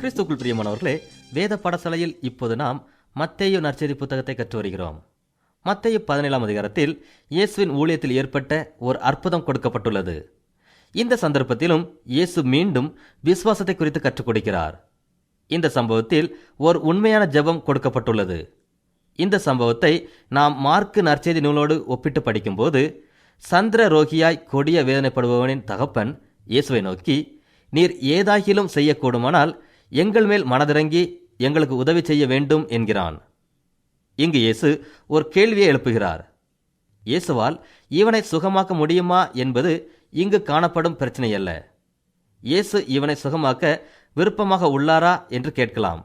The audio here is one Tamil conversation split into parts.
கிறிஸ்துக்குள் பிரியமானவர்களே வேத பாடசாலையில் இப்போது நாம் மத்தேயு நற்செய்தி புத்தகத்தை கற்று வருகிறோம். மத்தேயு பதினேழாம் அதிகாரத்தில் இயேசுவின் ஊழியத்தில் ஏற்பட்ட ஒரு அற்புதம் கொடுக்கப்பட்டுள்ளது. இந்த சந்தர்ப்பத்திலும் இயேசு மீண்டும் விசுவாசத்தை குறித்து கற்றுக் கொடுக்கிறார். இந்த சம்பவத்தில் ஒரு உண்மையான ஜெபம் கொடுக்கப்பட்டுள்ளது. இந்த சம்பவத்தை நாம் மார்க்கு நற்செய்தி நூலோடு ஒப்பிட்டு படிக்கும்போது சந்திர ரோகியாய் கொடிய வேதனைப்படுபவனின் தகப்பன் இயேசுவை நோக்கி நீர் ஏதாகிலும் செய்யக்கூடுமானால் எங்கள் மேல் மனதிறங்கி எங்களுக்கு உதவி செய்ய வேண்டும் என்கிறான். இங்கு இயேசு ஒரு கேள்வியை எழுப்புகிறார். இயேசுவால் இவனை சுகமாக்க முடியுமா என்பது இங்கு காணப்படும் பிரச்சனை அல்ல இயேசு இவனை சுகமாக்க விருப்பமாக உள்ளாரா என்று கேட்கலாம்.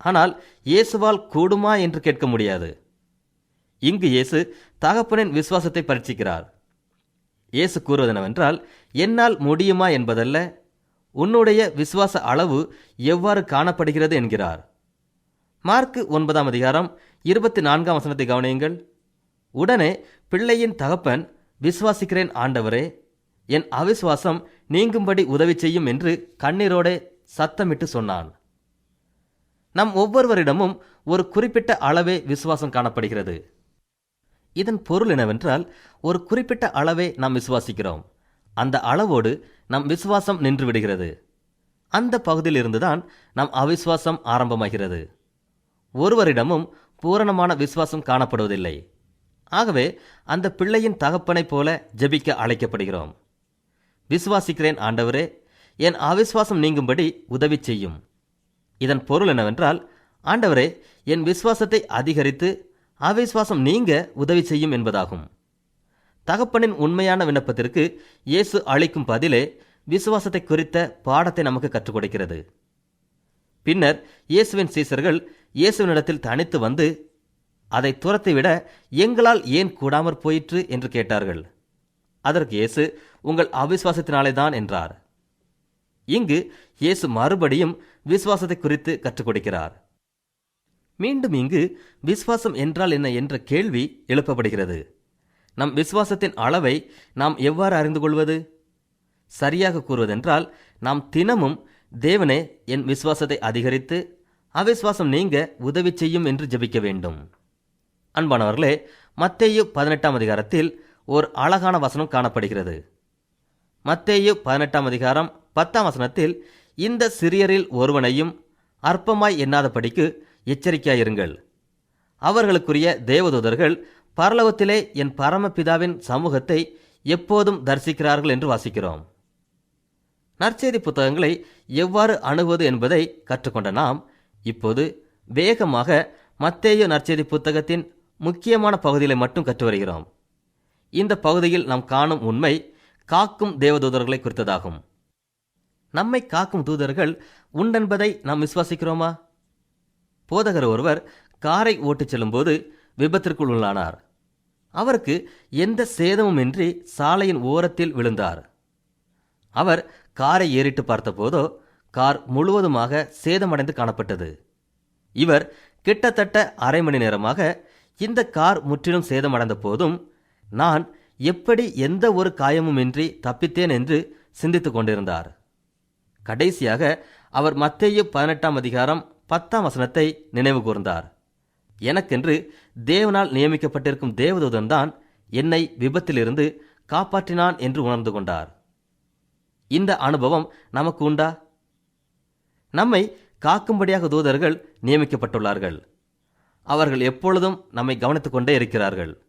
ஆனால் இயேசுவால் கூடுமா என்று கேட்க முடியாது. இங்கு இயேசு தகப்பனின் விசுவாசத்தை பரீட்சிக்கிறார். இயேசு கூறுவதெனவென்றால் என்னால் முடியுமா என்பதல்ல உன்னுடைய விசுவாச அளவு எவ்வாறு காணப்படுகிறது என்கிறார். மார்க்கு ஒன்பதாம் அதிகாரம் இருபத்தி நான்காம் வசனத்தை கவனியுங்கள். உடனே பிள்ளையின் தகப்பன் விசுவாசிக்கிறேன் ஆண்டவரே என் அவிசுவாசம் நீங்கும்படி உதவி செய்யும் என்று கண்ணீரோடே சத்தமிட்டு சொன்னான். நம் ஒவ்வொருவரிடமும் ஒரு குறிப்பிட்ட அளவே விசுவாசம் காணப்படுகிறது. இதன் பொருள் என்னவென்றால் ஒரு குறிப்பிட்ட அளவே நாம் விசுவாசிக்கிறோம். அந்த அளவோடு நம் விசுவாசம் நின்று விடுகிறது அந்த பகுதியில் இருந்துதான் நம் அவிசுவாசம் ஆரம்பமாகிறது. ஒருவரிடமும் பூரணமான விசுவாசம் காணப்படுவதில்லை. ஆகவே அந்த பிள்ளையின் தகப்பனைப் போல ஜெபிக்க அழைக்கப்படுகிறோம். விசுவாசிக்கிறேன் ஆண்டவரே என் அவிசுவாசம் நீங்கும்படி உதவி செய்யும். இதன் பொருள் என்னவென்றால் ஆண்டவரே என் விசுவாசத்தை அதிகரித்து அவிசுவாசம் நீங்க உதவி செய்யும் என்பதாகும். தகப்பனின் உண்மையான விண்ணப்பத்திற்கு இயேசு அளிக்கும் பதிலே விசுவாசத்தை குறித்த பாடத்தை நமக்கு கற்றுக் கொடுக்கிறது. பின்னர் இயேசுவின் சீசர்கள் இயேசுவினிடத்தில் தனித்து வந்து அதை துரத்திவிட எங்களால் ஏன் கூடாமற் போயிற்று? என்று கேட்டார்கள். அதற்கு இயேசு உங்கள் அவிசுவாசத்தினாலே தான் என்றார். இங்கு இயேசு மறுபடியும் விசுவாசத்தை குறித்து கற்றுக் கொடுக்கிறார். மீண்டும் இங்கு விசுவாசம் என்றால் என்ன என்ற கேள்வி எழுப்பப்படுகிறது. நம் விசுவாசத்தின் அளவை நாம் எவ்வாறு அறிந்து கொள்வது? சரியாக கூறுவதென்றால் நாம் தினமும் தேவனே என் விசுவாசத்தை அதிகரித்து அவிஸ்வாசம் நீங்க உதவி செய்யும் என்று ஜெபிக்க வேண்டும். அன்பானவர்களே மத்தேயு பதினெட்டாம் அதிகாரத்தில் ஒரு அழகான வசனம் காணப்படுகிறது. மத்தேயு பதினெட்டாம் அதிகாரம் பத்தாம் வசனத்தில் இந்த சிறியரில் ஒருவனையும் அற்பமாய் எண்ணாதபடிக்கு எச்சரிக்கையாயிருங்கள். அவர்களுக்குரிய தேவதூதர்கள் பரலோகத்திலே என் பரமபிதாவின் சமூகத்தை எப்போதும் தரிசிக்கிறார்கள் என்று வாசிக்கிறோம். நற்செய்தி புத்தகங்களை எவ்வாறு அணுகுவது என்பதை கற்றுக்கொண்ட நாம் இப்போது வேகமாக மத்தேயு நற்செய்தி புத்தகத்தின் முக்கியமான பகுதிகளை மட்டும் கற்று வருகிறோம். இந்த பகுதியில் நாம் காணும் உண்மை காக்கும் தேவதூதர்களை குறித்ததாகும். நம்மை காக்கும் தூதர்கள் உண்டென்பதை நாம் விசுவாசிக்கிறோமா? போதகர் ஒருவர் காரை ஓட்டிச் செல்லும்போது விபத்திற்குள் உள்ளானார். அவருக்கு எந்த சேதமுமின்றி சாலையின் ஓரத்தில் விழுந்தார். அவர் காரை ஏறிட்டு பார்த்தபோதோ கார் முழுவதுமாக சேதமடைந்து காணப்பட்டது. இவர் கிட்டத்தட்ட அரை மணி நேரமாக இந்த கார் முற்றிலும் சேதமடைந்த போதும் நான் எப்படி எந்த ஒரு காயமுமின்றி தப்பித்தேன் என்று சிந்தித்துக் கொண்டிருந்தார். கடைசியாக அவர் மத்திய பதினெட்டாம் அதிகாரம் பத்தாம் வசனத்தை நினைவு கூர்ந்தார். எனக்கென்று தேவனால் நியமிக்கப்பட்டிருக்கும் தேவதூதன் தான் என்னை விபத்திலிருந்து காப்பாற்றினான் என்று உணர்ந்து கொண்டார். இந்த அனுபவம் நமக்கு உண்டா? நம்மை காக்கும்படியாக தூதர்கள் நியமிக்கப்பட்டுள்ளார்கள். அவர்கள் எப்பொழுதும் நம்மை கவனித்துக் கொண்டே இருக்கிறார்கள்.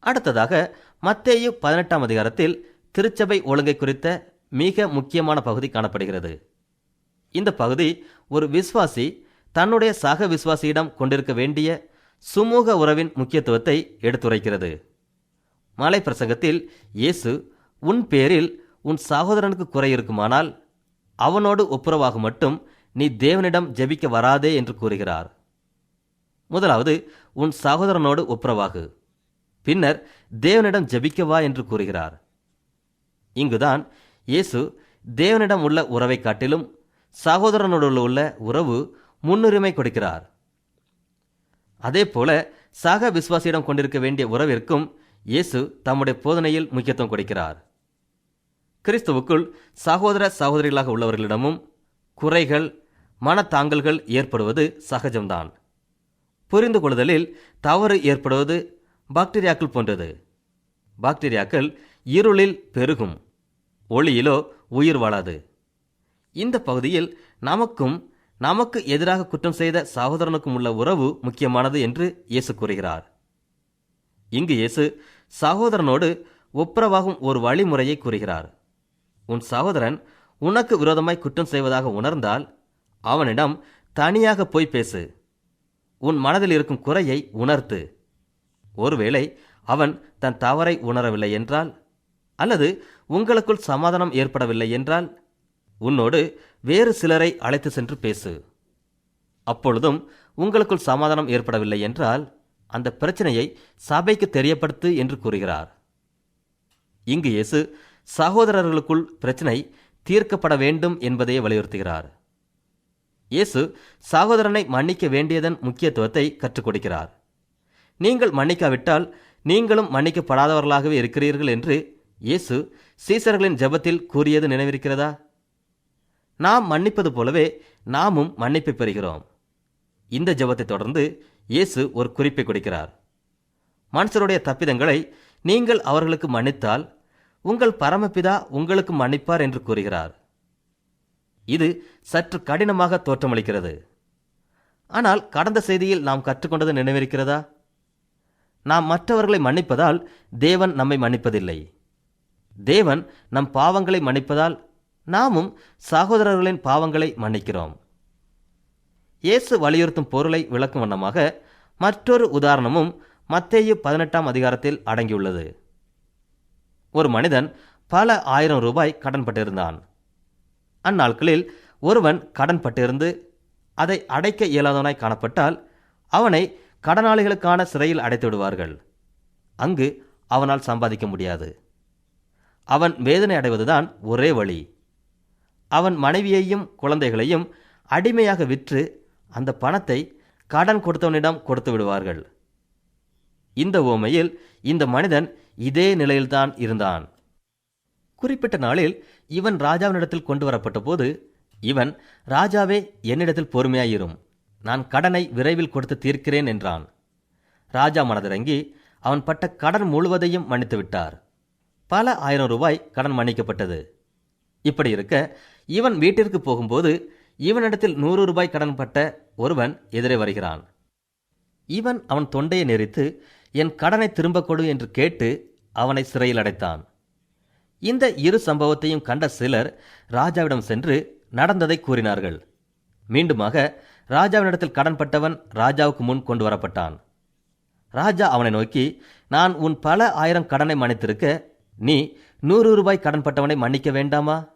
அடுத்ததாக மத்தேயு பதினெட்டாம் அதிகாரத்தில் திருச்சபை ஒழுங்கை குறித்த மிக முக்கியமான பகுதி காணப்படுகிறது. இந்த பகுதி ஒரு விஸ்வாசி தன்னுடைய சக விசுவாசியிடம் கொண்டிருக்க வேண்டிய சுமூக உறவின் முக்கியத்துவத்தை எடுத்துரைக்கிறது. மலை பிரசங்கத்தில் இயேசு உன் பேரில் உன் சகோதரனுக்கு குறை இருக்குமானால் அவனோடு ஒப்புரவாக மட்டும் நீ தேவனிடம் ஜெபிக்க வராதே என்று கூறுகிறார். முதலாவது உன் சகோதரனோடு ஒப்புரவாகு. பின்னர் தேவனிடம் ஜெபிக்க வா என்று கூறுகிறார். இங்குதான் இயேசு தேவனிடம் உள்ள உறவை காட்டிலும் சகோதரனோடு உள்ள உறவு முன்னுரிமை கொடுக்கிறார். அதேபோல சக விசுவாசியிடம் கொண்டிருக்க வேண்டிய உறவிற்கும் இயேசு தம்முடைய போதனையில் முக்கியத்துவம் கொடுக்கிறார். கிறிஸ்துவுக்குள் சகோதர சகோதரிகளாக உள்ளவர்களிடமும் குறைகள் மனத்தாங்கல்கள் ஏற்படுவது சகஜம்தான். புரிந்து கொள்ளுதலில் தவறு ஏற்படுவது பாக்டீரியாக்கள் போன்றது. பாக்டீரியாக்கள் இருளில் பெருகும் ஒளியிலோ உயிர் வாழாது. இந்த பகுதியில் நமக்கும் நமக்கு எதிராக குற்றம் செய்த சகோதரனுக்கும் உள்ள உறவு முக்கியமானது என்று இயேசு கூறுகிறார். இங்கு இயேசு சகோதரனோடு ஒப்புரவாகும் ஒரு வழிமுறையை கூறுகிறார். உன் சகோதரன் உனக்கு விரோதமாய் குற்றம் செய்வதாக உணர்ந்தால் அவனிடம் தனியாக போய் பேசு. உன் மனதில் இருக்கும் குறையை உணர்த்து. ஒருவேளை அவன் தன் தவறை உணரவில்லை என்றால் அல்லது உங்களுக்குள் சமாதானம் ஏற்படவில்லை என்றால் உன்னோடு வேறு சிலரை அழைத்து சென்று பேசு. அப்பொழுதும் உங்களுக்குள் சமாதானம் ஏற்படவில்லை என்றால் அந்த பிரச்சனையை சபைக்கு தெரியப்படுத்து என்று கூறுகிறார். இங்கு இயேசு சகோதரர்களுக்குள் பிரச்சனை தீர்க்கப்பட வேண்டும் என்பதையே வலியுறுத்துகிறார். இயேசு சகோதரனை மன்னிக்க வேண்டியதன் முக்கியத்துவத்தை கற்றுக் கொடுக்கிறார். நீங்கள் மன்னிக்காவிட்டால் நீங்களும் மன்னிக்கப்படாதவர்களாகவே இருக்கிறீர்கள் என்று இயேசு சீசர்களின் ஜெபத்தில் கூறியது நினைவிருக்கிறதா? நாம் மன்னிப்பது போலவே நாமும் மன்னிப்பை பெறுகிறோம். இந்த ஜபத்தை தொடர்ந்து இயேசு ஒரு குறிப்பை கொடுக்கிறார். மனுஷருடைய தப்பிதங்களை நீங்கள் அவர்களுக்கு மன்னித்தால் உங்கள் பரமபிதா உங்களுக்கு மன்னிப்பார் என்று கூறுகிறார். இது சற்று கடினமாக தோற்றமளிக்கிறது. ஆனால் கடந்த செய்தியில் நாம் கற்றுக்கொண்டது நினைவிருக்கிறதா? நாம் மற்றவர்களை மன்னிப்பதால் தேவன் நம்மை மன்னிப்பதில்லை. தேவன் நம் பாவங்களை மன்னிப்பதால் நாமும் சகோதரர்களின் பாவங்களை மன்னிக்கிறோம். இயேசு வலியுறுத்தும் பொருளை விளக்கும் வண்ணமாக மற்றொரு உதாரணமும் மத்தேயு பதினெட்டாம் அதிகாரத்தில் அடங்கியுள்ளது. ஒரு மனிதன் பல ஆயிரம் ரூபாய் கடன் பட்டிருந்தான் அந்நாட்களில் ஒருவன் கடன் பட்டிருந்து அதை அடைக்க இயலாதவனாய் காணப்பட்டால் அவனை கடனாளிகளுக்கான சிறையில் அடைத்து விடுவார்கள். அங்கு அவனால் சம்பாதிக்க முடியாது. அவன் வேதனை அடைவதுதான் ஒரே வழி. அவன் மனைவியையும் குழந்தைகளையும் அடிமையாக விற்று அந்த பணத்தை கடன் கொடுத்தவனிடம் கொடுத்து விடுவார்கள். இந்த ஓமையில் இந்த மனிதன் இதே நிலையில்தான் இருந்தான். குறிப்பிட்ட நாளில் இவன் ராஜாவினிடத்தில் கொண்டு வரப்பட்ட போது இவன் ராஜாவே என்னிடத்தில் பொறுமையாயிரும். நான் கடனை விரைவில் கொடுத்து தீர்க்கிறேன் என்றான். ராஜா மனதிறங்கி அவன் பட்ட கடன் முழுவதையும் மன்னித்து விட்டார். பல ஆயிரம் ரூபாய் கடன் மன்னிக்கப்பட்டது. இப்படி இருக்க இவன் வீட்டிற்கு போகும்போது இவனிடத்தில் நூறு ரூபாய் கடன் பட்ட ஒருவன் எதிரே வருகிறான். இவன் அவன் தொண்டையை நெரித்து என் கடனை திரும்ப கொடு என்று கேட்டு அவனை சிறையில் அடைத்தான். இந்த இரு சம்பவத்தையும் கண்ட சிலர் ராஜாவிடம் சென்று நடந்ததை கூறினார்கள். மீண்டுமாக ராஜாவினிடத்தில் கடன்பட்டவன் ராஜாவுக்கு முன் கொண்டு வரப்பட்டான். ராஜா அவனை நோக்கி நான் உன் பல ஆயிரம் கடனை மன்னித்திருக்க நீ நூறு ரூபாய் கடன்பட்டவனை மன்னிக்க வேண்டாமா?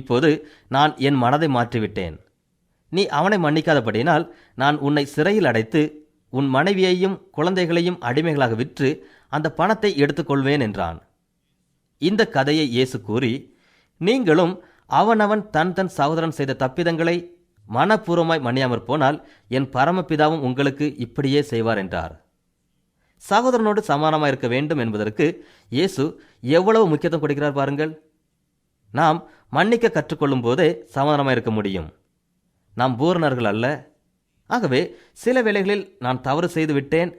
இப்போது நான் என் மனதை மாற்றிவிட்டேன். நீ அவனை மன்னிக்காதபடியினால் நான் உன்னை சிறையில் அடைத்து உன் மனைவியையும் குழந்தைகளையும் அடிமைகளாக விற்று அந்த பணத்தை எடுத்துக்கொள்வேன் என்றான். இந்த கதையை இயேசு கூறி நீங்களும் அவனவன் தன் தன் சகோதரன் செய்த தப்பிதங்களை மனப்பூர்வமாய் மன்னியாமற் போனால் என் பரமபிதாவும் உங்களுக்கு இப்படியே செய்வார் என்றார். சகோதரனோடு சமானமாக இருக்க வேண்டும் என்பதற்கு இயேசு எவ்வளவு முக்கியத்துவம் கொடுக்கிறார் பாருங்கள். நாம் மன்னிக்க கற்றுக்கொள்ளும் போதே சமாதானமாக இருக்க முடியும். நாம் பூரணர்கள் அல்ல. ஆகவே சில வேளைகளில் நான் தவறு செய்து விட்டேன்.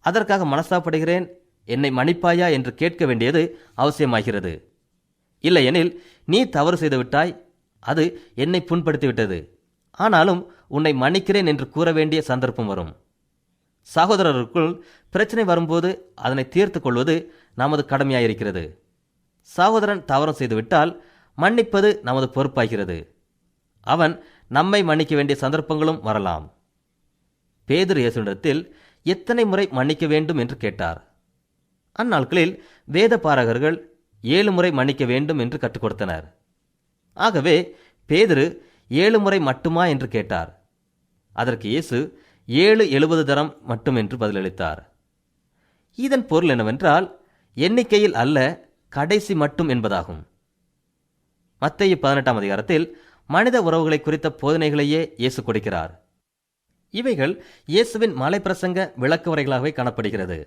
அதற்காக மனசாப்படுகிறேன். என்னை மன்னிப்பாயா என்று கேட்க வேண்டியது அவசியமாகிறது. இல்லையெனில் நீ தவறு செய்து விட்டாய். அது என்னை புண்படுத்திவிட்டது. ஆனாலும் உன்னை மன்னிக்கிறேன் என்று கூற வேண்டிய சந்தர்ப்பம் வரும். சகோதரருக்குள் பிரச்சனை வரும்போது அதனை தீர்த்து கொள்வது நமது கடமையாயிருக்கிறது. சகோதரன் தவறு செய்துவிட்டால் மன்னிப்பது நமது பொறுப்பாகிறது. அவன் நம்மை மன்னிக்க வேண்டிய சந்தர்ப்பங்களும் வரலாம். பேதுரு இயேசுடத்தில் எத்தனை முறை மன்னிக்க வேண்டும்? என்று கேட்டார். அந்நாட்களில் வேத பாரகர்கள் ஏழு முறை மன்னிக்க வேண்டும் என்று கற்றுக் கொடுத்தனர். ஆகவே பேதுரு ஏழு முறை மட்டுமா? என்று கேட்டார். அதற்கு இயேசு ஏழு எழுபது தரம் மட்டும் என்று பதிலளித்தார். இதன் பொருள் என்னவென்றால் எண்ணிக்கையில் அல்ல கடைசி மட்டும் என்பதாகும். மத்தேயு பதினெட்டாம் அதிகாரத்தில் மனித உறவுகளை குறித்த போதனைகளையே இயேசு கொடுக்கிறார். இவைகள் இயேசுவின் மலை பிரசங்க விளக்கு உரைகளாகவே காணப்படுகிறது.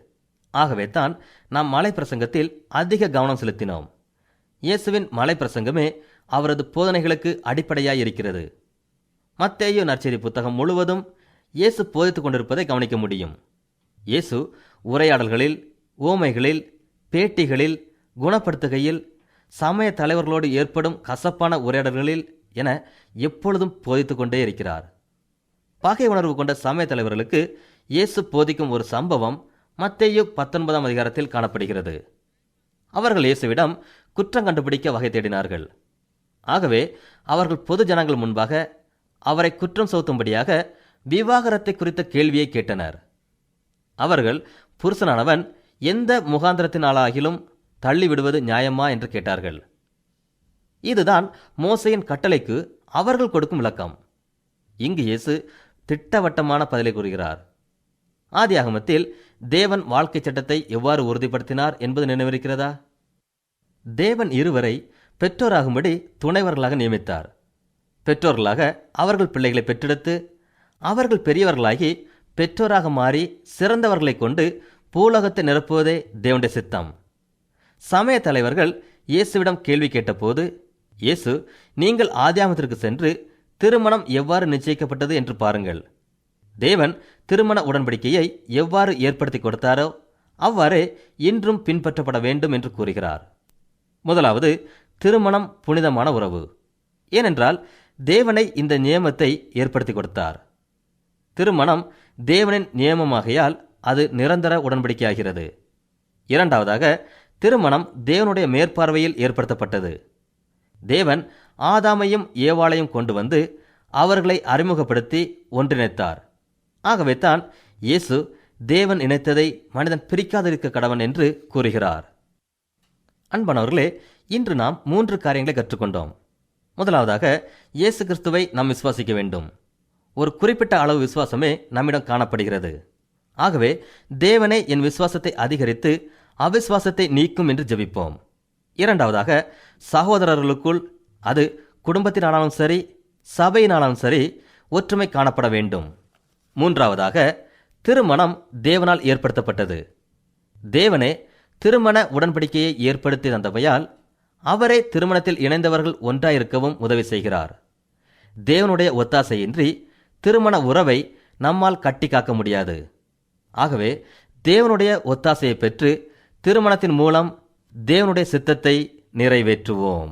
ஆகவே தான் நாம் மலை பிரசங்கத்தில் அதிக கவனம் செலுத்தினோம். இயேசுவின் மலை பிரசங்கமே அவரது போதனைகளுக்கு அடிப்படையாய் இருக்கிறது. மத்தேயு நற்செய்தி புத்தகம் முழுவதும் இயேசு போதித்துக் கொண்டிருப்பதை கவனிக்க முடியும். இயேசு உரையாடல்களில் ஓமைகளில் பேட்டிகளில் குணப்படுத்துகையில் சமய தலைவர்களோடு ஏற்படும் கசப்பான உரையாடல்களில் என எப்பொழுதும் போதித்துக்கொண்டே இருக்கிறார். பகை உணர்வு கொண்ட சமய தலைவர்களுக்கு இயேசு போதிக்கும் ஒரு சம்பவம் மத்தேயு பத்தொன்பதாம் அதிகாரத்தில் காணப்படுகிறது. அவர்கள் இயேசுவிடம் குற்றம் கண்டுபிடிக்க வகை தேடினார்கள். ஆகவே அவர்கள் பொது ஜனங்கள் முன்பாக அவரை குற்றம் சுமத்தும்படியாக விவாகரத்தை குறித்த கேள்வியை கேட்டனர். அவர்கள் புருஷனானவன் எந்த முகாந்திரத்தினாலாகிலும் தள்ளிவிடுவது நியாயமா என்று கேட்டார்கள். இதுதான் மோசையின் கட்டளைக்கு அவர்கள் கொடுக்கும் விளக்கம். இங்கு இயேசு திட்டவட்டமான பதிலை கூறுகிறார். ஆதியாகமத்தில் தேவன் வாழ்க்கை சட்டத்தை எவ்வாறு உறுதிப்படுத்தினார் என்பது நினைவிருக்கிறதா? தேவன் இருவரை பெற்றோராகும்படி துணைவர்களாக நியமித்தார். பெற்றோர்களாக அவர்கள் பிள்ளைகளை பெற்றெடுத்து அவர்கள் பெரியவர்களாகி பெற்றோராக மாறி சிறந்தவர்களைக் கொண்டு பூலோகத்தை நிரப்புவதே தேவனுடைய சித்தம். சமய தலைவர்கள் இயேசுவிடம் கேள்வி கேட்டபோது இயேசு நீங்கள் ஆதியாமத்திற்கு சென்று திருமணம் எவ்வாறு நிச்சயிக்கப்பட்டது என்று பாருங்கள். தேவன் திருமண உடன்படிக்கையை எவ்வாறு ஏற்படுத்தி கொடுத்தாரோ அவ்வாறே இன்றும் பின்பற்றப்பட வேண்டும் என்று கூறுகிறார். முதலாவது திருமணம் புனிதமான உறவு. ஏனென்றால் தேவனை இந்த நியமத்தை ஏற்படுத்தி கொடுத்தார். திருமணம் தேவனின் நியமமாகையால் அது நிரந்தர உடன்படிக்கையாகிறது. இரண்டாவதாக திருமணம் தேவனுடைய மேற்பார்வையில் ஏற்படுத்தப்பட்டது. தேவன் ஆதாமையும் ஏவாளையும் கொண்டு வந்து அவர்களை அறிமுகப்படுத்தி ஒன்றிணைத்தார். ஆகவே தான் இயேசு தேவன் இணைத்ததை மனிதன் பிரிக்காதிருக்க கடவன் என்று கூறுகிறார். அன்பானவர்களே இன்று நாம் மூன்று காரியங்களை கற்றுக்கொண்டோம். முதலாவதாக இயேசு கிறிஸ்துவை நாம் விசுவாசிக்க வேண்டும். ஒரு குறிப்பிட்ட அளவு விசுவாசமே நம்மிடம் காணப்படுகிறது. ஆகவே தேவனே என் விசுவாசத்தை அதிகரித்து அவிஸ்வாசத்தை நீக்கும் என்று ஜெபிப்போம். இரண்டாவதாக சகோதரர்களுக்குள் அது குடும்பத்தினாலும் சரி சபையினாலும் சரி ஒற்றுமை காணப்பட வேண்டும். மூன்றாவதாக திருமணம் தேவனால் ஏற்படுத்தப்பட்டது. தேவனே திருமண உடன்படிக்கையை ஏற்படுத்தி தந்தவையால் அவரே திருமணத்தில் இணைந்தவர்கள் ஒன்றாயிருக்கவும் உதவி செய்கிறார். தேவனுடைய ஒத்தாசையின்றி திருமண உறவை நம்மால் கட்டி காக்க முடியாது. ஆகவே தேவனுடைய ஒத்தாசையை பெற்று திருமணத்தின் மூலம் தேவனுடைய சித்தத்தை நிறைவேற்றுவோம்.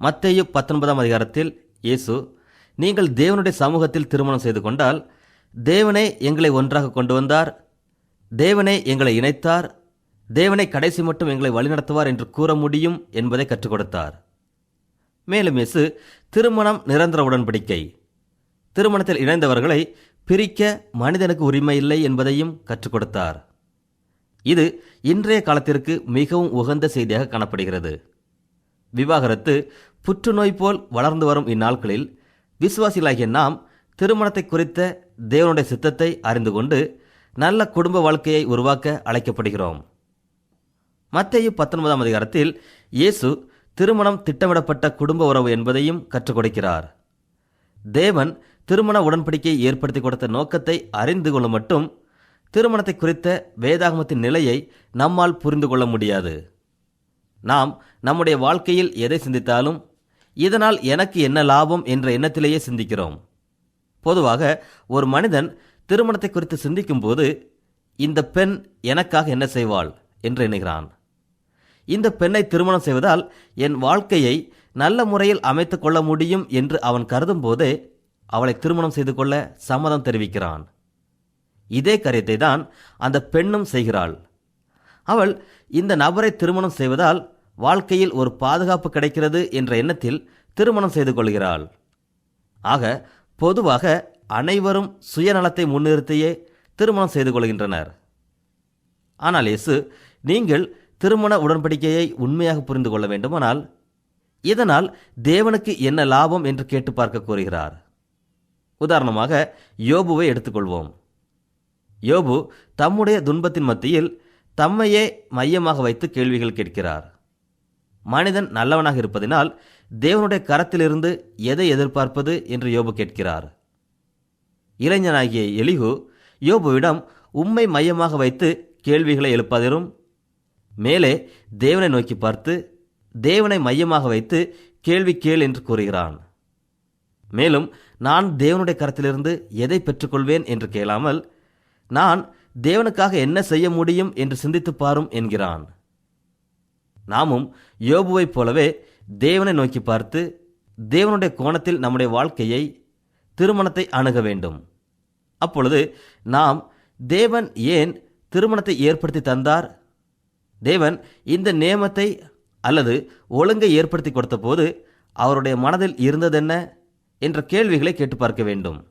மத்தையு பத்தொன்பதாம் அதிகாரத்தில் இயேசு நீங்கள் தேவனுடைய சமூகத்தில் திருமணம் செய்து கொண்டால் தேவனே எங்களை ஒன்றாக கொண்டு வந்தார். தேவனே எங்களை இணைத்தார். தேவனை கடைசி மட்டும் எங்களை வழிநடத்துவார் என்று கூற முடியும் என்பதை கற்றுக் கொடுத்தார். மேலும் இயேசு திருமணம் நிரந்தர உடன்படிக்கை. திருமணத்தில் இணைந்தவர்களை பிரிக்க மனிதனுக்கு உரிமை இல்லை என்பதையும் கற்றுக் கொடுத்தார். இது இன்றைய காலத்திற்கு மிகவும் உகந்த செய்தியாக காணப்படுகிறது. விவாகரத்து புற்றுநோய் போல் வளர்ந்து வரும் இந்நாட்களில் விசுவாசிகளாகிய நாம் திருமணத்தை குறித்த தேவனுடைய சித்தத்தை அறிந்து கொண்டு நல்ல குடும்ப வாழ்க்கையை உருவாக்க அழைக்கப்படுகிறோம். மத்திய பத்தொன்பதாம் அதிகாரத்தில் இயேசு திருமணம் திட்டமிடப்பட்ட குடும்ப உறவு என்பதையும் கற்றுக் கொடுக்கிறார். தேவன் திருமண உடன்படிக்கையை ஏற்படுத்தி கொடுத்த நோக்கத்தை அறிந்து கொள்ள மட்டும் திருமணத்தை குறித்த வேதாகமத்தின் நிலையை நம்மால் புரிந்து கொள்ள முடியாது. நாம் நம்முடைய வாழ்க்கையில் எதை சிந்தித்தாலும் இதனால் எனக்கு என்ன லாபம் என்ற எண்ணத்திலேயே சிந்திக்கிறோம். பொதுவாக ஒரு மனிதன் திருமணத்தை குறித்து சிந்திக்கும்போது இந்த பெண் எனக்காக என்ன செய்வாள் என்று எண்ணுகிறான். இந்த பெண்ணை திருமணம் செய்வதால் என் வாழ்க்கையை நல்ல முறையில் அமைத்துக் கொள்ள முடியும் என்று அவன் கருதும் போதே அவளை திருமணம் செய்து கொள்ள சம்மதம் தெரிவிக்கிறான். இதே காரியத்தை தான் அந்த பெண்ணும் செய்கிறாள். அவள் இந்த நபரை திருமணம் செய்வதால் வாழ்க்கையில் ஒரு பாதுகாப்பு கிடைக்கிறது என்ற எண்ணத்தில் திருமணம் செய்து கொள்கிறாள். ஆக பொதுவாக அனைவரும் சுயநலத்தை முன்னிறுத்தியே திருமணம் செய்து கொள்கின்றனர். ஆனால் இயேசு நீங்கள் திருமண உடன்படிக்கையை உண்மையாக புரிந்து கொள்ள வேண்டுமானால் இதனால் தேவனுக்கு என்ன லாபம் என்று கேட்டு பார்க்க கூறுகிறார் உதாரணமாக யோபுவை எடுத்துக்கொள்வோம். யோபு தம்முடைய துன்பத்தின் மத்தியில் தம்மையே மையமாக வைத்து கேள்விகள் கேட்கிறார். மனிதன் நல்லவனாக இருப்பதினால் தேவனுடைய கரத்திலிருந்து எதை எதிர்பார்ப்பது என்று யோபு கேட்கிறார். இளைஞனாகிய எலிகு யோபுவிடம் உம்மை மையமாக வைத்து கேள்விகளை எழுப்பதிலும் மேலே தேவனை நோக்கி பார்த்து தேவனை மையமாக வைத்து கேள்வி கேள் என்று கூறுகிறான். மேலும் நான் தேவனுடைய கரத்திலிருந்து எதை பெற்றுக்கொள்வேன் என்று கேளாமல் நான் தேவனுக்காக என்ன செய்ய முடியும் என்று சிந்தித்துப் பாரும் என்கிறான். நாமும் யோபுவைப் போலவே தேவனை நோக்கி பார்த்து தேவனுடைய கோணத்தில் நம்முடைய வாழ்க்கையை திருமணத்தை அணுக வேண்டும். அப்பொழுது நாம் தேவன் ஏன் திருமணத்தை ஏற்படுத்தி தந்தார்? தேவன் இந்த நியமத்தை அல்லது ஒழுங்கை ஏற்படுத்தி கொடுத்தபோது அவருடைய மனதில் இருந்ததென்ன? என்ற கேள்விகளை கேட்டு பார்க்க வேண்டும்.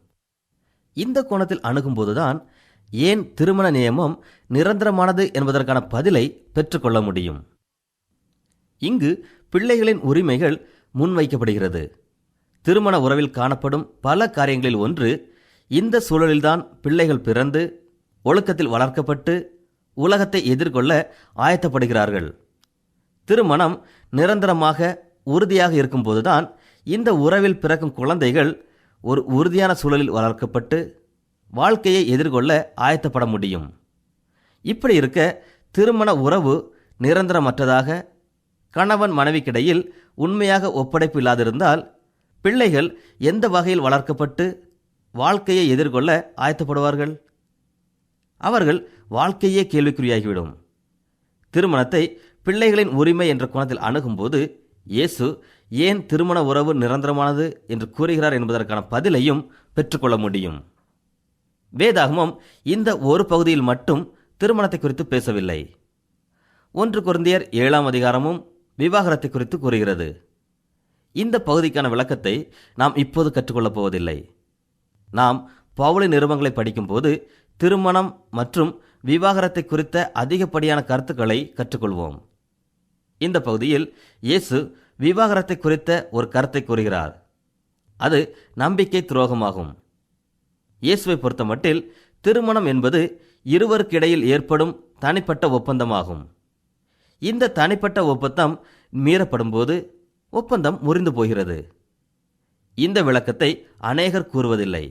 இந்த கோணத்தில் அணுகும்போதுதான் ஏன் திருமண நியமம் நிரந்தரமானது என்பதற்கான பதிலை பெற்றுக்கொள்ள முடியும்? இங்கு பிள்ளைகளின் உரிமைகள் முன்வைக்கப்படுகிறது. திருமண உறவில் காணப்படும் பல காரியங்களில் ஒன்று இந்த சூழலில்தான் பிள்ளைகள் பிறந்து ஒழுக்கத்தில் வளர்க்கப்பட்டு உலகத்தை எதிர்கொள்ள ஆயத்தப்படுகிறார்கள். திருமணம் நிரந்தரமாக உறுதியாக இருக்கும்போதுதான் இந்த உறவில் பிறக்கும் குழந்தைகள் ஒரு உறுதியான சூழலில் வளர்க்கப்பட்டு வாழ்க்கையை எதிர்கொள்ள ஆயத்தப்பட முடியும். இப்படி இருக்க திருமண உறவு நிரந்தரமற்றதாக கணவன் மனைவிக்கிடையில் உண்மையாக ஒப்படைப்பு இல்லாதிருந்தால் பிள்ளைகள் எந்த வகையில் வளர்க்கப்பட்டு வாழ்க்கையை எதிர்கொள்ள ஆயத்தப்படுவார்கள்? அவர்கள் வாழ்க்கையே கேள்விக்குறியாகிவிடும். திருமணத்தை பிள்ளைகளின் உரிமை என்ற கோணத்தில் அணுகும்போது இயேசு ஏன் திருமண உறவு நிரந்தரமானது என்று கூறுகிறார் என்பதற்கான பதிலையும் பெற்றுக்கொள்ள முடியும். வேதாகமம் இந்த ஒரு பகுதியில் மட்டும் திருமணத்தை குறித்து பேசவில்லை. ஒன்று குருந்தியர் ஏழாம் அதிகாரமும் விவாகரத்தை குறித்து கூறுகிறது. இந்த பகுதிக்கான விளக்கத்தை நாம் இப்போது கற்றுக்கொள்ளப் போவதில்லை. நாம் பவுளி நிருபங்களை படிக்கும்போது திருமணம் மற்றும் விவாகரத்தை குறித்த அதிகப்படியான கருத்துக்களை கற்றுக்கொள்வோம். இந்த பகுதியில் இயேசு விவாகரத்தை குறித்த ஒரு கருத்தை கூறுகிறார். அது நம்பிக்கை துரோகமாகும். இயேசுவை பொறுத்தமட்டில் திருமணம் என்பது இருவருக்கிடையில் ஏற்படும் தனிப்பட்ட ஒப்பந்தமாகும். இந்த தனிப்பட்ட ஒப்பந்தம் மீறப்படும்போது ஒப்பந்தம் முறிந்து போகிறது. இந்த விளக்கத்தை அநேகர் கூறுவதில்லை.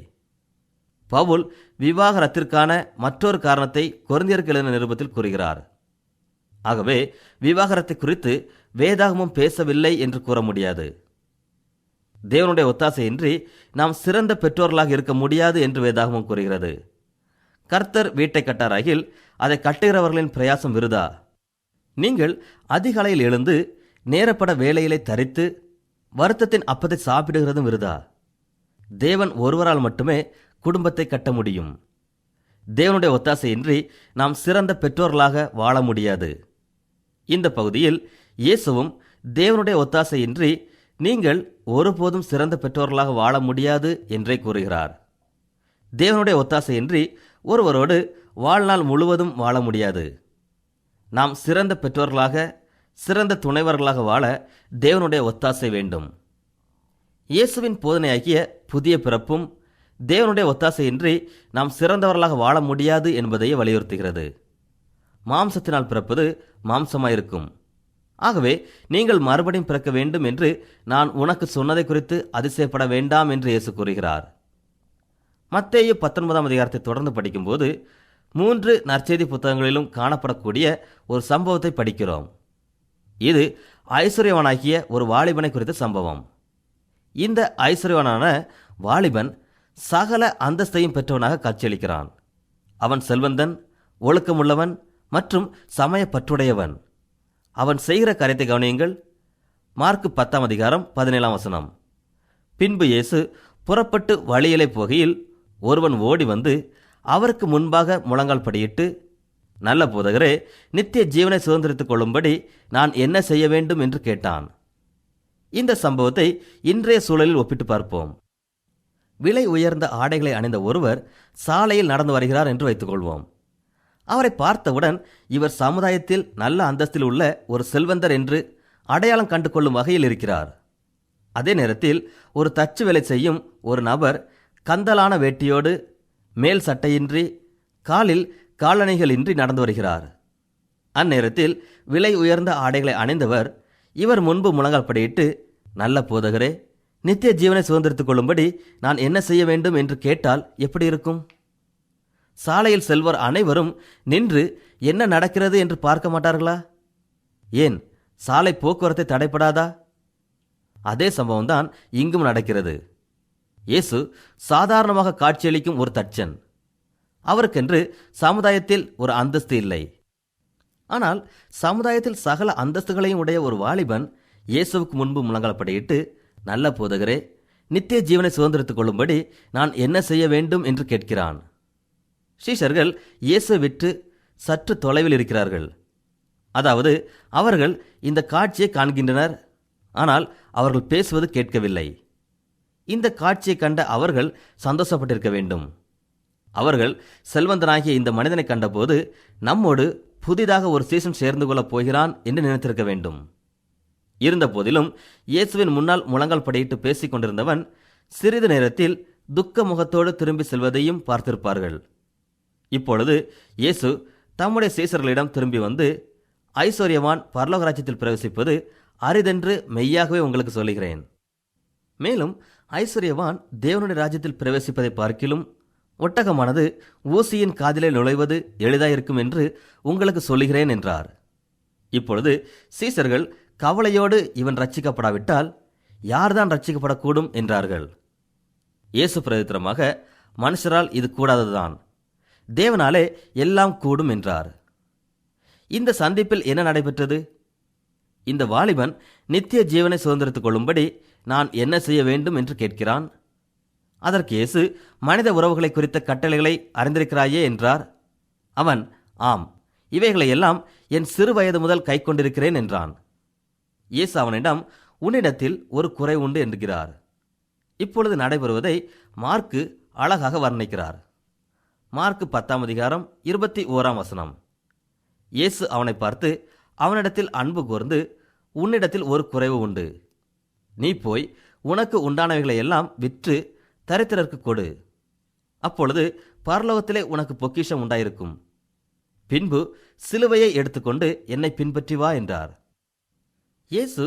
பவுல் விவாகரத்திற்கான மற்றொரு காரணத்தை கொரிந்தியருக்கு எழுதின நிருபத்தில் கூறுகிறார். ஆகவே விவாகரத்தை குறித்து வேதாகமும் பேசவில்லை என்று கூற முடியாது. தேவனுடைய ஒத்தாசையின்றி நாம் சிறந்த பெற்றோர்களாக இருக்க முடியாது என்று வேதாகமும் கூறுகிறது. கர்த்தர் வீட்டை கட்டாராகில் அதை கட்டுகிறவர்களின் பிரயாசம் விருதா? நீங்கள் அதிகாலையில் எழுந்து நேரப்பட வேலையிலே தரித்து வருத்தத்தின் அப்பத்தை சாப்பிடுகிறதும் விருதா? தேவன் ஒருவரால் மட்டுமே குடும்பத்தை கட்ட முடியும். தேவனுடைய ஒத்தாசையின்றி நாம் சிறந்த பெற்றோர்களாக வாழ முடியாது. இந்த பகுதியில் இயேசுவும் தேவனுடைய ஒத்தாசையின்றி நீங்கள் ஒருபோதும் சிறந்த பெற்றோர்களாக வாழ முடியாது என்றே கூறுகிறார். தேவனுடைய ஒத்தாசையின்றி ஒருவரோடு வாழ்நாள் முழுவதும் வாழ முடியாது. நாம் சிறந்த பெற்றோர்களாக சிறந்த துணைவர்களாக வாழ தேவனுடைய ஒத்தாசை வேண்டும். இயேசுவின் போதனையாகிய புதிய பிறப்பும் தேவனுடைய ஒத்தாசையின்றி நாம் சிறந்தவர்களாக வாழ முடியாது என்பதையே வலியுறுத்துகிறது. மாம்சத்தினால் பிறப்பது மாம்சமாயிருக்கும். ஆகவே நீங்கள் மறுபடியும் பிறக்க வேண்டும் என்று நான் உனக்கு சொன்னதை குறித்து அதிசயப்பட வேண்டாம் என்று இயேசு கூறுகிறார். மத்தேயு பத்தொன்பதாம் அதிகாரத்தை தொடர்ந்து படிக்கும்போது மூன்று நற்செய்தி புத்தகங்களிலும் காணப்படக்கூடிய ஒரு சம்பவத்தை படிக்கிறோம். இது ஐஸ்வர்யவனாகிய ஒரு வாலிபனை குறித்த சம்பவம். இந்த ஐஸ்வர்யவனான வாலிபன் சகல அந்தஸ்தையும் பெற்றவனாக காட்சியளிக்கிறான். அவன் செல்வந்தன் ஒழுக்கமுள்ளவன் மற்றும் சமய பற்றுடையவன் அவன் செய்கிற காரியத்தை கவனியுங்கள். மார்க்கு பத்தாம் அதிகாரம் பதினேழாம் வசனம். பின்பு இயேசு புறப்பட்டு வழியிலே போகையில் ஒருவன் ஓடி வந்து அவருக்கு முன்பாக முழங்கால் படியிட்டு நல்ல போதகரே நித்திய ஜீவனை சுதந்திரித்துக் கொள்ளும்படி நான் என்ன செய்ய வேண்டும்? என்று கேட்டான். இந்த சம்பவத்தை இன்றைய சூழலில் ஒப்பிட்டு பார்ப்போம். விலை உயர்ந்த ஆடைகளை அணிந்த ஒருவர் சாலையில் நடந்து வருகிறார் என்று வைத்துக்கொள்வோம் அவரை பார்த்தவுடன் இவர் சமுதாயத்தில் நல்ல அந்தஸ்தில் உள்ள ஒரு செல்வந்தர் என்று அடையாளம் கண்டு கொள்ளும் வகையில் இருக்கிறார். அதே நேரத்தில் ஒரு தச்சு வேலை செய்யும் ஒரு நபர் கந்தலான வேட்டியோடு மேல் சட்டையின்றி காலில் காலணிகளின்றி நடந்து வருகிறார். அந்நேரத்தில் விலை உயர்ந்த ஆடைகளை அணிந்தவர் இவர் முன்பு முழங்கால்படியிட்டு நல்ல போதகரே நித்திய ஜீவனை சுதந்திரத்துக் கொள்ளும்படி நான் என்ன செய்ய வேண்டும்? என்று கேட்டால் எப்படி இருக்கும்? சாலையில் செல்வர் அனைவரும் நின்று என்ன நடக்கிறது என்று பார்க்க மாட்டார்களா? ஏன்? சாலை போக்குவரத்தை தடைப்படாதா அதே சம்பவம் தான் இங்கும் நடக்கிறது. இயேசு சாதாரணமாக காட்சியளிக்கும் ஒரு தச்சன். அவருக்கென்று சமுதாயத்தில் ஒரு அந்தஸ்து இல்லை. ஆனால் சமுதாயத்தில் சகல அந்தஸ்துகளையும் உடைய ஒரு வாலிபன் இயேசுவுக்கு முன்பு முழங்கலப்படையிட்டு நல்ல போதகரே நித்திய ஜீவனை சுதந்திரத்துக் கொள்ளும்படி நான் என்ன செய்ய வேண்டும்? என்று கேட்கிறான். ஸ்ரீஷர்கள் இயேசு விட்டு சற்று தொலைவில் இருக்கிறார்கள். அதாவது அவர்கள் இந்த காட்சியை காண்கின்றனர் ஆனால் அவர்கள் பேசுவது கேட்கவில்லை. இந்த காட்சியை கண்ட அவர்கள் சந்தோஷப்பட்டிருக்க வேண்டும். அவர்கள் செல்வந்தனாகிய இந்த மனிதனை கண்டபோது நம்மோடு புதிதாக ஒரு சீசன் சேர்ந்து கொள்ளப் போகிறான் என்று நினைத்திருக்க வேண்டும். இருந்த போதிலும் இயேசுவின் முன்னால் முழங்கால் படையிட்டு பேசிக் கொண்டிருந்தவன் சிறிது நேரத்தில் துக்க முகத்தோடு திரும்பி செல்வதையும் பார்த்திருப்பார்கள். இப்பொழுது இயேசு தம்முடைய சீசர்களிடம் திரும்பி வந்து ஐஸ்வர்யவான் பரலோகராஜ்யத்தில் பிரவேசிப்பது அரிதென்று மெய்யாகவே உங்களுக்கு சொல்லுகிறேன். மேலும் ஐஸ்வர்யவான் தேவனுடைய ராஜ்யத்தில் பிரவேசிப்பதை பார்க்கிலும் ஒட்டகமானது ஊசியின் காதிலே நுழைவது எளிதாயிருக்கும் என்று உங்களுக்கு சொல்லுகிறேன் என்றார். இப்பொழுது சீசர்கள் கவலையோடு இவன் ரட்சிக்கப்படாவிட்டால் யார்தான் ரட்சிக்கப்படக்கூடும் என்றார்கள். இயேசு பிரதித்திரமாக மனுஷரால் இது கூடாததுதான். தேவனாலே எல்லாம் கூடும் என்றார். இந்த சந்திப்பில் என்ன நடைபெற்றது? இந்த வாலிபன் நித்திய ஜீவனை சுதந்திரத்துக் கொள்ளும்படி நான் என்ன செய்ய வேண்டும் என்று கேட்கிறான். அதற்கு இயேசு மனித உறவுகளை குறித்த கட்டளைகளை அறிந்திருக்கிறாயே என்றார். அவன் ஆம் இவைகளை எல்லாம் என் சிறு வயது முதல் கை கொண்டிருக்கிறேன் என்றான். இயேசு அவனிடம் உன்னிடத்தில் ஒரு குறை உண்டு என்கிறார். இப்பொழுது நடைபெறுவதை மார்க்கு அழகாக வர்ணிக்கிறார். மார்க்கு பத்தாம் அதிகாரம் இருபத்தி ஓராம் வசனம். இயேசு அவனை பார்த்து அவனிடத்தில் அன்பு கூர்ந்து உன்னிடத்தில் ஒரு குறைவு உண்டு. நீ போய் உனக்கு உண்டானவைகளை எல்லாம் விற்று தரித்திரருக்கு கொடு. அப்பொழுது பரலோகத்திலே உனக்கு பொக்கிஷம் உண்டாயிருக்கும். பின்பு சிலுவையை எடுத்துக்கொண்டு என்னை பின்பற்றி வா என்றார். இயேசு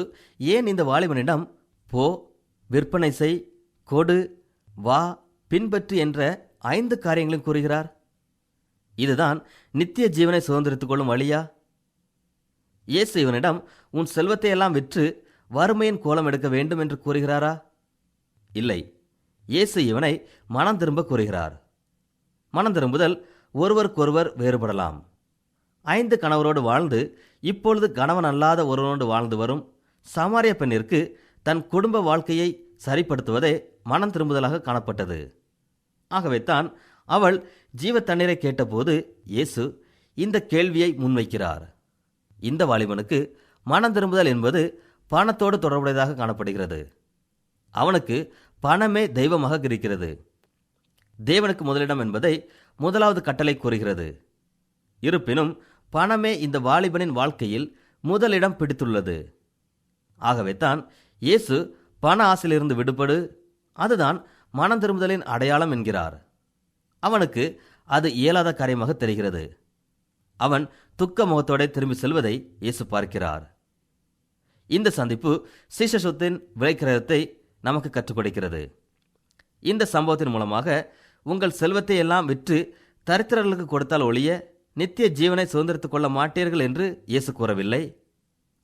ஏன் இந்த வாலிபனிடம் போ விற்பனை செய் கொடு வா பின்பற்று என்ற ஐந்து காரியங்களையும் கூறுகிறார். இதுதான் நித்திய ஜீவனை சுதந்திரித்துக் கொள்ளும் வழியா? இயேசு இவனிடம் உன் செல்வத்தை எல்லாம் விற்று வறுமையின் கோலம் எடுக்க வேண்டும் என்று கூறுகிறாரா? இல்லை. இயேசு இவனை மனம் திரும்ப கூறுகிறார். மனம் திரும்புதல் ஒருவருக்கொருவர் வேறுபடலாம். ஐந்து கணவரோடு வாழ்ந்து இப்பொழுது கணவன் அல்லாத ஒருவனோடு வாழ்ந்து வரும் சமாரிய பெண்ணிற்கு தன் குடும்ப வாழ்க்கையை சரிப்படுத்துவதே மனம் திரும்புதலாக காணப்பட்டது. ஆகவே தான் அவள் ஜீவ தண்ணீரை கேட்டபோது இயேசு இந்த கேள்வியை முன்வைக்கிறார். இந்த வாலிபனுக்கு மனம் திரும்புதல் என்பது பணத்தோடு தொடர்புடையதாக காணப்படுகிறது. அவனுக்கு பணமே தெய்வமாக இருக்கிறது. தேவனுக்கு முதலிடம் என்பதை முதலாவது கட்டளை கூறுகிறது. இருப்பினும் பணமே இந்த வாலிபனின் வாழ்க்கையில் முதலிடம் பிடித்துள்ளது. ஆகவே தான் இயேசு பண ஆசையிலிருந்து விடுபடு அதுதான் மனம் திரும்புதலின் அடையாளம் என்கிறார். அவனுக்கு அது இயலாத காரியமாக தெரிகிறது. அவன் துக்க முகத்தோட திரும்பி செல்வதை இயேசு பார்க்கிறார். இந்த சந்திப்பு சீசசுத்தின் விளைக்கிரகத்தை நமக்கு கற்றுக் கொடுக்கிறது. இந்த சம்பவத்தின் மூலமாக உங்கள் செல்வத்தை எல்லாம் விற்று தரித்திரர்களுக்கு கொடுத்தால் ஒழிய நித்திய ஜீவனை சுதந்திரித்துக் கொள்ள மாட்டீர்கள் என்று இயேசு கூறவில்லை.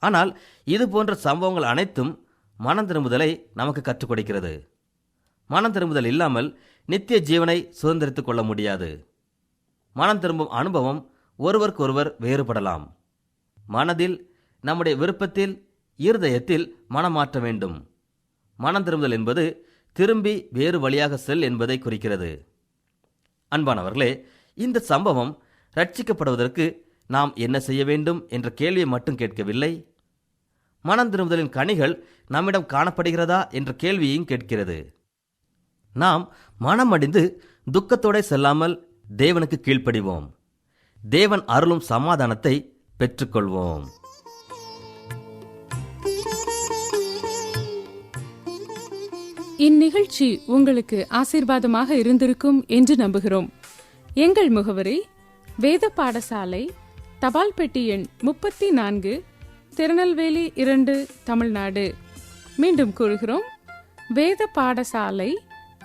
ஆனால் இது போன்ற சம்பவங்கள் அனைத்தும் மனம் திரும்புதலை நமக்கு கற்றுக் கொடுக்கிறது. மனம் திரும்புதல் இல்லாமல் நித்திய ஜீவனை சுதந்திரித்துக் கொள்ள முடியாது. மனம் திரும்பும் அனுபவம் ஒருவருக்கொருவர் வேறுபடலாம். மனதில் நம்முடைய விருப்பத்தில் இருதயத்தில் மனம் மாற்ற வேண்டும். மனம் திரும்புதல் என்பது திரும்பி வேறு வழியாக செல் என்பதை குறிக்கிறது. அன்பானவர்களே இந்த சம்பவம் ரட்சிக்கப்படுவதற்கு நாம் என்ன செய்ய வேண்டும் என்ற கேள்வியை மட்டும் கேட்கவில்லை? மனம் திரும்புதலின் கனிகள் நம்மிடம் காணப்படுகிறதா என்ற கேள்வியையும் கேட்கிறது. நாம் மனம் அடிந்து துக்கத்தோടെ செல்லாமல் தேவனுக்கு கீழ்ப்படிவோம். தேவன் அருளும் சமாதானத்தை பெற்றுக்கொள்வோம். இந்நிகழ்ச்சி உங்களுக்கு ஆசீர்வாதமாக இருந்திருக்கும் என்று நம்புகிறோம். எங்கள் முகவரி வேத பாடசாலை தபால் பெட்டி எண் முப்பத்தி நான்கு திருநெல்வேலி இரண்டு தமிழ்நாடு. மீண்டும் கூறுகிறோம் வேத பாடசாலை